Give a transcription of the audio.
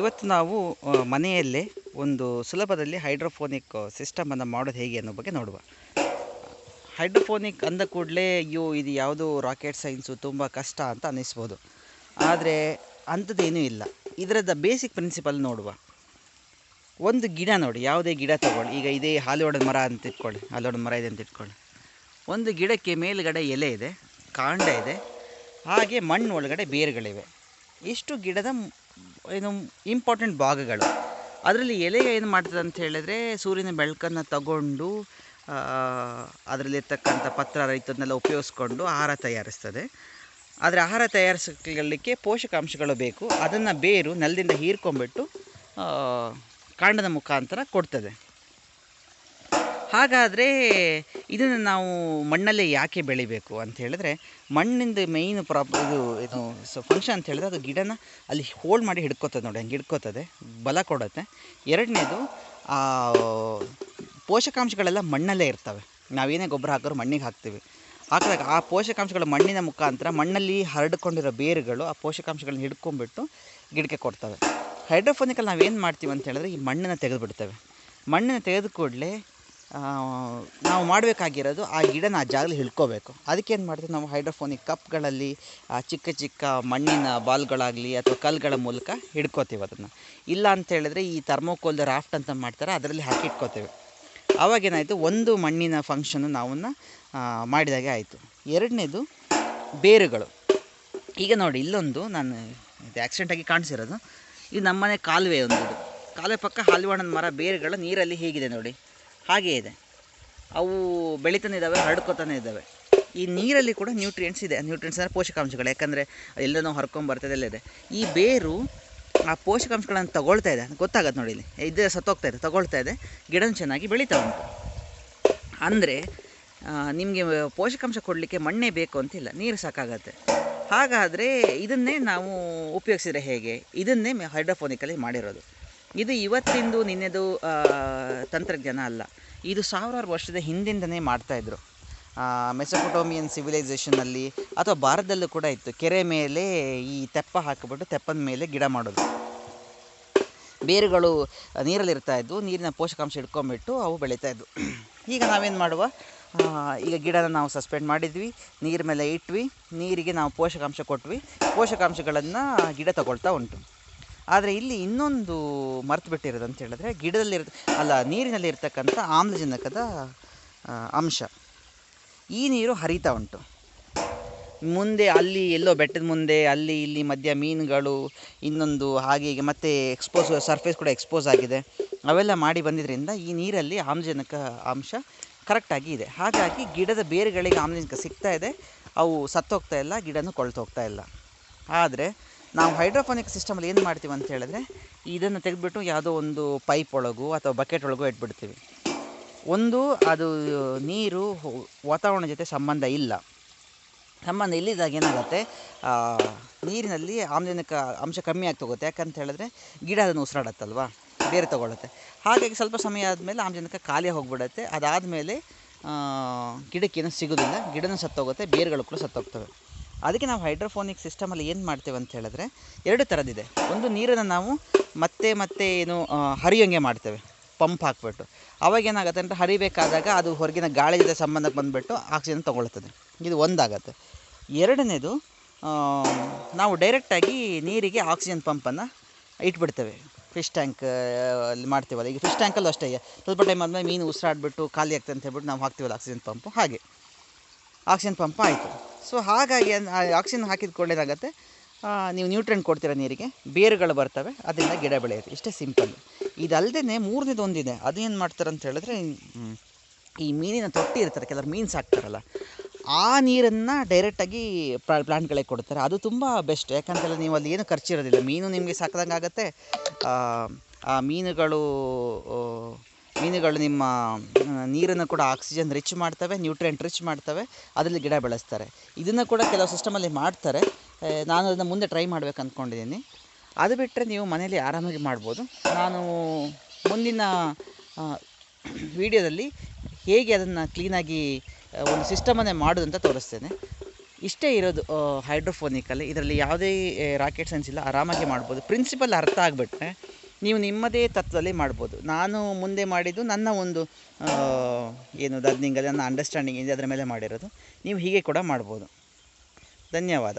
ಇವತ್ತು ನಾವು ಮನೆಯಲ್ಲೇ ಒಂದು ಸುಲಭದಲ್ಲಿ ಹೈಡ್ರೋಫೋನಿಕ್ ಸಿಸ್ಟಮನ್ನು ಮಾಡೋದು ಹೇಗೆ ಅನ್ನೋ ಬಗ್ಗೆ ನೋಡುವ. ಹೈಡ್ರೋಫೋನಿಕ್ ಅಂದ ಕೂಡಲೇ, ಅಯ್ಯೋ, ಇದು ಯಾವುದು ರಾಕೆಟ್ ಸೈನ್ಸು, ತುಂಬ ಕಷ್ಟ ಅಂತ ಅನ್ನಿಸ್ಬೋದು. ಆದರೆ ಅಂಥದ್ದೇನೂ ಇಲ್ಲ. ಇದರದ ಬೇಸಿಕ್ ಪ್ರಿನ್ಸಿಪಲ್ ನೋಡುವ. ಒಂದು ಗಿಡ ನೋಡಿ, ಯಾವುದೇ ಗಿಡ ತಗೊಳ್ಳಿ. ಈಗ ಇದೇ ಹಾಲೋಡದ ಮರ ಅಂತ ಇಟ್ಕೊಳ್ಳಿ. ಹಾಲಿವಡದ ಮರ ಇದೆ ಅಂತ ಇಟ್ಕೊಳ್ಳಿ. ಒಂದು ಗಿಡಕ್ಕೆ ಮೇಲುಗಡೆ ಎಲೆ ಇದೆ, ಕಾಂಡ ಇದೆ, ಹಾಗೆ ಮಣ್ಣು ಒಳಗಡೆ ಬೇರುಗಳಿವೆ. ಇಷ್ಟು ಗಿಡದ ಏನು ಇಂಪಾರ್ಟೆಂಟ್ ಭಾಗಗಳು. ಅದರಲ್ಲಿ ಎಲೆ ಏನು ಮಾಡ್ತದೆ ಅಂತ ಹೇಳಿದ್ರೆ ಸೂರ್ಯನ ಬೆಳಕನ್ನು ತಗೊಂಡು ಅದರಲ್ಲಿರ್ತಕ್ಕಂಥ ಪತ್ರ ರೈತದನ್ನೆಲ್ಲ ಉಪಯೋಗಿಸ್ಕೊಂಡು ಆಹಾರ ತಯಾರಿಸ್ತದೆ. ಆದರೆ ಆಹಾರ ತಯಾರಿಸಲಿಕ್ಕೆ ಪೋಷಕಾಂಶಗಳು ಬೇಕು. ಅದನ್ನು ಬೇರು ನೆಲದಿಂದ ಹೀರ್ಕೊಂಬಿಟ್ಟು ಕಾಂಡದ ಮುಖಾಂತರ ಕೊಡ್ತದೆ. ಹಾಗಾದರೆ ಇದನ್ನು ನಾವು ಮಣ್ಣಲ್ಲೇ ಯಾಕೆ ಬೆಳಿಬೇಕು ಅಂತ ಹೇಳಿದ್ರೆ, ಮಣ್ಣಿಂದ ಮೇಯ್ನ್ ಪ್ರಾಬ್ ಇದು ಏನು ಸೊ ಫಂಕ್ಷನ್ ಅಂತ ಹೇಳಿದ್ರೆ ಅದು ಗಿಡನ ಅಲ್ಲಿ ಹೋಲ್ಡ್ ಮಾಡಿ ಹಿಡ್ಕೊತದೆ ನೋಡಿ, ಹಂಗೆ ಹಿಡ್ಕೊತದೆ, ಬಲ ಕೊಡುತ್ತೆ. ಎರಡನೇದು ಪೋಷಕಾಂಶಗಳೆಲ್ಲ ಮಣ್ಣಲ್ಲೇ ಇರ್ತವೆ. ನಾವೇನೇ ಗೊಬ್ಬರ ಹಾಕಿದ್ರು ಮಣ್ಣಿಗೆ ಹಾಕ್ತೀವಿ. ಹಾಕಿದಾಗ ಆ ಪೋಷಕಾಂಶಗಳ ಮಣ್ಣಿನ ಮುಖಾಂತರ ಮಣ್ಣಲ್ಲಿ ಹರಡಿಕೊಂಡಿರೋ ಬೇರುಗಳು ಆ ಪೋಷಕಾಂಶಗಳನ್ನ ಹಿಡ್ಕೊಂಡ್ಬಿಟ್ಟು ಗಿಡಕ್ಕೆ ಕೊಡ್ತವೆ. ಹೈಡ್ರೋಫೋನಿಕಲ್ಲಿ ನಾವೇನು ಮಾಡ್ತೀವಿ ಅಂತ ಹೇಳಿದ್ರೆ ಈ ಮಣ್ಣನ್ನು ತೆಗೆದುಬಿಡ್ತೇವೆ. ಮಣ್ಣನ್ನು ತೆಗೆದು ಕೂಡಲೇ ನಾವು ಮಾಡಬೇಕಾಗಿರೋದು ಆ ಗಿಡನ ಆ ಜಾಗದಲ್ಲಿ ಹಿಡ್ಕೋಬೇಕು. ಏನು ಮಾಡ್ತೀವಿ ನಾವು ಹೈಡ್ರೋಫೋನಿಕ್ ಕಪ್ಗಳಲ್ಲಿ ಚಿಕ್ಕ ಚಿಕ್ಕ ಮಣ್ಣಿನ ಬಾಲ್ಗಳಾಗಲಿ ಅಥವಾ ಕಲ್ಲುಗಳ ಮೂಲಕ ಹಿಡ್ಕೋತೀವಿ ಅದನ್ನು. ಇಲ್ಲ ಅಂತ ಹೇಳಿದ್ರೆ ಈ ಥರ್ಮೋಕೋಲ್ದ ರಾಫ್ಟ್ ಅಂತ ಮಾಡ್ತಾರೆ, ಅದರಲ್ಲಿ ಹಾಕಿ ಇಟ್ಕೋತೇವೆ. ಆವಾಗೇನಾಯಿತು ಒಂದು ಮಣ್ಣಿನ ಫಂಕ್ಷನ್ನು ನಾವನ್ನ ಮಾಡಿದಾಗೆ ಆಯಿತು. ಎರಡನೇದು ಬೇರುಗಳು. ಈಗ ನೋಡಿ, ಇಲ್ಲೊಂದು ನಾನು ಇದು ಆಕ್ಸಿಡೆಂಟಾಗಿ ಕಾಣಿಸಿರೋದು. ಇದು ನಮ್ಮನೆ ಕಾಲುವೆ ಒಂದು ಕಾಲುವೆ ಪಕ್ಕ ಹಾಲಿವಾಣದ ಮರ, ಬೇರುಗಳು ನೀರಲ್ಲಿ ಹೇಗಿದೆ ನೋಡಿ. ಹಾಗೇ ಇದೆ. ಅವು ಬೆಳೀತಾನೆ ಇದ್ದಾವೆ ಹರಡ್ಕೋತಾನೆ ಇದ್ದಾವೆ ಈ ನೀರಲ್ಲಿ ಕೂಡ ನ್ಯೂಟ್ರಿಯೆಂಟ್ಸ್ ಇದೆ. ನ್ಯೂಟ್ರಿಯೆಂಟ್ಸ್ ಅಂದರೆ ಪೋಷಕಾಂಶಗಳು. ಯಾಕಂದರೆ ಎಲ್ಲ ನಾವು ಹರ್ಕೊಂಬರ್ತದೆ ಎಲ್ಲ ಇದೆ ಈ ಬೇರು ಆ ಪೋಷಕಾಂಶಗಳನ್ನು ತಗೊಳ್ತಾ ಇದೆ. ಗೊತ್ತಾಗತ್ತೆ ನೋಡಿ ಇಲ್ಲಿ. ಇದೇ ಸತ್ತೋಗ್ತಾ ಇದೆ, ತಗೊಳ್ತಾ ಇದೆ. ಗಿಡ ಚೆನ್ನಾಗಿ ಬೆಳೀತಾವೆ ಉಂಟು. ಅಂದರೆ ನಿಮಗೆ ಪೋಷಕಾಂಶ ಕೊಡಲಿಕ್ಕೆ ಮಣ್ಣೇ ಬೇಕು ಅಂತಿಲ್ಲ. ನೀರು ಸಾಕಾಗತ್ತೆ. ಹಾಗಾದರೆ ಇದನ್ನೇ ನಾವು ಉಪಯೋಗಿಸಿದರೆ ಹೇಗೆ? ಇದನ್ನೇ ಹೈಡ್ರೋಫೋನಿಕಲ್ಲಿ ಮಾಡಿರೋದು. ಇದು ಇವತ್ತಿಂದು ನಿನ್ನೆದು ತಂತ್ರಜ್ಞಾನ ಅಲ್ಲ. ಇದು ಸಾವಿರಾರು ವರ್ಷದ ಹಿಂದಿಂದನೇ ಮಾಡ್ತಾಯಿದ್ರು ಮೆಸೊಪೊಟೋಮಿಯನ್ ಸಿವಿಲೈಸೇಷನಲ್ಲಿ ಅಥವಾ ಭಾರತದಲ್ಲೂ ಕೂಡ ಇತ್ತು. ಕೆರೆ ಮೇಲೆ ಈ ತೆಪ್ಪ ಹಾಕಿಬಿಟ್ಟು ತೆಪ್ಪದ ಮೇಲೆ ಗಿಡ ಮಾಡೋದು. ಬೇರುಗಳು ನೀರಲ್ಲಿರ್ತಾ ಇದ್ವು. ನೀರಿನ ಪೋಷಕಾಂಶ ಇಟ್ಕೊಂಬಿಟ್ಟು ಅವು ಬೆಳೀತಾ ಇದ್ವು. ಈಗ ನಾವೇನು ಮಾಡುವ? ಈಗ ಗಿಡನ ನಾವು ಸಸ್ಪೆಂಡ್ ಮಾಡಿದ್ವಿ. ನೀರ ಮೇಲೆ ಇಟ್ವಿ. ನೀರಿಗೆ ನಾವು ಪೋಷಕಾಂಶ ಕೊಟ್ವಿ. ಪೋಷಕಾಂಶಗಳನ್ನು ಗಿಡ ತಗೊಳ್ತಾ ಉಂಟು. ಆದರೆ ಇಲ್ಲಿ ಇನ್ನೊಂದು ಮರ್ತು ಬಿಟ್ಟಿರೋದು ಅಂತ ಹೇಳಿದ್ರೆ ಗಿಡದಲ್ಲಿ ಅಲ್ಲ ನೀರಿನಲ್ಲಿ ಇರ್ತಕ್ಕಂಥ ಆಮ್ಲಜನಕದ ಅಂಶ. ಈ ನೀರು ಹರಿತಾ ಉಂಟು. ಮುಂದೆ ಅಲ್ಲಿ ಎಲ್ಲೋ ಬೆಟ್ಟದ ಮುಂದೆ, ಅಲ್ಲಿ ಇಲ್ಲಿ ಮಧ್ಯ ಮೀನುಗಳು, ಇನ್ನೊಂದು ಹಾಗೆ ಹೀಗೆ ಮತ್ತೆ ಎಕ್ಸ್ಪೋಸ್ ಸರ್ಫೇಸ್ ಕೂಡ ಎಕ್ಸ್ಪೋಸ್ ಆಗಿದೆ. ಅವೆಲ್ಲ ಮಾಡಿ ಬಂದಿದ್ದರಿಂದ ಈ ನೀರಲ್ಲಿ ಆಮ್ಲಜನಕ ಅಂಶ ಕರೆಕ್ಟಾಗಿ ಇದೆ. ಹಾಗಾಗಿ ಗಿಡದ ಬೇರುಗಳಿಗೆ ಆಮ್ಲಜನಕ ಸಿಗ್ತಾ ಇದೆ. ಅವು ಸತ್ತೋಗ್ತಾ ಇಲ್ಲ, ಗಿಡನೂ ಕೊಳ್ತೋಗ್ತಾ ಇಲ್ಲ. ಆದರೆ ನಾವು ಹೈಡ್ರೋಫೋನಿಕ್ ಸಿಸ್ಟಮಲ್ಲಿ ಏನು ಮಾಡ್ತೀವಿ ಅಂತ ಹೇಳಿದ್ರೆ, ಇದನ್ನು ತೆಗೆದುಬಿಟ್ಟು ಯಾವುದೋ ಒಂದು ಪೈಪ್ ಒಳಗೂ ಅಥವಾ ಬಕೆಟ್ ಒಳಗೂ ಇಟ್ಬಿಡ್ತೀವಿ. ಒಂದು ಅದು ನೀರು ವಾತಾವರಣ ಜೊತೆ ಸಂಬಂಧ ಇಲ್ಲ. ಸಂಬಂಧ ಇಲ್ಲಿದ್ದಾಗ ಏನಾಗುತ್ತೆ ನೀರಿನಲ್ಲಿ ಆಮ್ಲಜನಕ ಅಂಶ ಕಮ್ಮಿ ಆಗ್ತಾ ಹೋಗುತ್ತೆ ಯಾಕಂತ ಹೇಳಿದ್ರೆ ಗಿಡ ಅದನ್ನು ಉಸಿರಾಡತ್ತಲ್ವಾ? ಬೇರೆ ತಗೊಳ್ಳುತ್ತೆ ಹಾಗಾಗಿ ಸ್ವಲ್ಪ ಸಮಯ ಆದಮೇಲೆ ಆಮ್ಲಜನಕ ಖಾಲಿ ಹೋಗ್ಬಿಡುತ್ತೆ. ಅದಾದಮೇಲೆ ಗಿಡಕ್ಕೇನು ಸಿಗೋದಿಲ್ಲ. ಗಿಡನೂ ಸತ್ತೋಗುತ್ತೆ, ಬೇರುಗಳು ಕೂಡ ಸತ್ತೋಗ್ತವೆ. ಅದಕ್ಕೆ ನಾವು ಹೈಡ್ರೋಫೋನಿಕ್ ಸಿಸ್ಟಮಲ್ಲಿ ಏನು ಮಾಡ್ತೇವೆ ಅಂತ ಹೇಳಿದ್ರೆ ಎರಡು ಥರದ್ದಿದೆ ಒಂದು ನೀರನ್ನು ನಾವು ಮತ್ತೆ ಮತ್ತೆ ಏನು ಹರಿಯೋಂಗೆ ಮಾಡ್ತೇವೆ. ಪಂಪ್ ಹಾಕ್ಬಿಟ್ಟು. ಅವಾಗ ಏನಾಗುತ್ತೆ ಅಂದರೆ ಹರಿಬೇಕಾದಾಗ ಅದು ಹೊರಗಿನ ಗಾಳಿ ಜೊತೆ ಸಂಬಂಧಕ್ಕೆ ಬಂದುಬಿಟ್ಟು ಆಕ್ಸಿಜನ್ ತೊಗೊಳ್ತದೆ ಇದು ಒಂದಾಗತ್ತೆ. ಎರಡನೇದು ನಾವು ಡೈರೆಕ್ಟಾಗಿ ನೀರಿಗೆ ಆಕ್ಸಿಜನ್ ಪಂಪನ್ನು ಇಟ್ಬಿಡ್ತೇವೆ. ಫಿಶ್ ಟ್ಯಾಂಕ್ ಅಲ್ಲಿ ಮಾಡ್ತೀವಲ್ಲ. ಈಗ ಫಿಶ್ ಟ್ಯಾಂಕಲ್ಲೂ ಅಷ್ಟೇ. ಸ್ವಲ್ಪ ಟೈಮ್ ಆದಮೇಲೆ ಮೀನು ಉಸಿರಾಡ್ಬಿಟ್ಟು ಖಾಲಿ ಆಗ್ತದೆ ಅಂತ ಹೇಳ್ಬಿಟ್ಟು ನಾವು ಹಾಕ್ತೀವಲ್ಲ ಆಕ್ಸಿಜನ್ ಪಂಪು ಹಾಗೆ. ಆಕ್ಸಿಜನ್ ಪಂಪ್ ಆಯಿತು. ಸೊ ಹಾಗಾಗಿ ಆಕ್ಸಿಜನ್ ಹಾಕಿದ ಆ, ನೀವು ನ್ಯೂಟ್ರೆಂಟ್ ಕೊಡ್ತೀರ ನೀರಿಗೆ ಬೇರುಗಳು ಬರ್ತವೆ ಅದರಿಂದ ಗಿಡ ಬೆಳೆಯುತ್ತೆ. ಇಷ್ಟೇ ಸಿಂಪಲ್ ಇದಲ್ಲದೆ ಮೂರನೇದು ಒಂದಿದೆ. ಅದೇನು ಮಾಡ್ತಾರೆ ಅಂತ ಹೇಳಿದ್ರೆ ಈ ಮೀನಿನ ತೊಟ್ಟಿ ಇರ್ತಾರೆ ಕೆಲವರು ಮೀನು ಸಾಕ್ತಾರಲ್ಲ ಆ ನೀರನ್ನು ಡೈರೆಕ್ಟಾಗಿ ಪ್ಲಾಂಟ್ಗಳಿಗೆ ಕೊಡ್ತಾರೆ. ಅದು ತುಂಬ ಬೆಸ್ಟ್ ಯಾಕಂತೇಳಿ ನೀವು ಅಲ್ಲಿ ಏನು ಖರ್ಚಿರೋದಿಲ್ಲ ಮೀನು ನಿಮಗೆ ಸಾಕ್ದಂಗೆ ಆಗುತ್ತೆ ಆ, ಮೀನುಗಳು ಮೀನುಗಳು ನಿಮ್ಮ ನೀರನ್ನು ಕೂಡ ಆಕ್ಸಿಜನ್ ರಿಚ್ ಮಾಡ್ತವೆ, ನ್ಯೂಟ್ರಿಯೆಂಟ್ ರಿಚ್ ಮಾಡ್ತವೆ, ಅದರಲ್ಲಿ ಗಿಡ ಬೆಳೆಸ್ತಾರೆ. ಇದನ್ನು ಕೂಡ ಕೆಲವು ಸಿಸ್ಟಮಲ್ಲಿ ಮಾಡ್ತಾರೆ. ನಾನು ಅದನ್ನು ಮುಂದೆ ಟ್ರೈ ಮಾಡ್ಬೇಕು ಅಂದ್ಕೊಂಡಿದ್ದೀನಿ. ಅದು ಬಿಟ್ಟರೆ ನೀವು ಮನೇಲಿ ಆರಾಮಾಗಿ ಮಾಡ್ಬೋದು. ನಾನು ಮುಂದಿನ ವಿಡಿಯೋದಲ್ಲಿ ಹೇಗೆ ಅದನ್ನು ಕ್ಲೀನಾಗಿ ಒಂದು ಸಿಸ್ಟಮನ್ನೇ ಮಾಡೋದು ಅಂತ ತೋರಿಸ್ತೇನೆ. ಇಷ್ಟೇ ಇರೋದು ಹೈಡ್ರೋಫೋನಿಕಲ್ಲಿ. ಇದರಲ್ಲಿ ಯಾವುದೇ ರಾಕೆಟ್ ಸೈನ್ಸ್ ಇಲ್ಲ. ಆರಾಮಾಗಿ ಮಾಡ್ಬೋದು. ಪ್ರಿನ್ಸಿಪಲ್ ಅರ್ಥ ಆಗಿಬಿಟ್ರೆ ನೀವು ನಿಮ್ಮದೇ ತತ್ವದಲ್ಲಿ ಮಾಡ್ಬೋದು. ನಾನು ಮುಂದೆ ಮಾಡಿದ್ದು ನನ್ನ ಒಂದು ಏನು ಲರ್ನಿಂಗಲ್ಲಿ ನನ್ನ ಅಂಡರ್ಸ್ಟ್ಯಾಂಡಿಂಗ್ ಇದೆ, ಅದರ ಮೇಲೆ ಮಾಡಿರೋದು. ನೀವು ಹೀಗೆ ಕೂಡ ಮಾಡ್ಬೋದು. ಧನ್ಯವಾದ.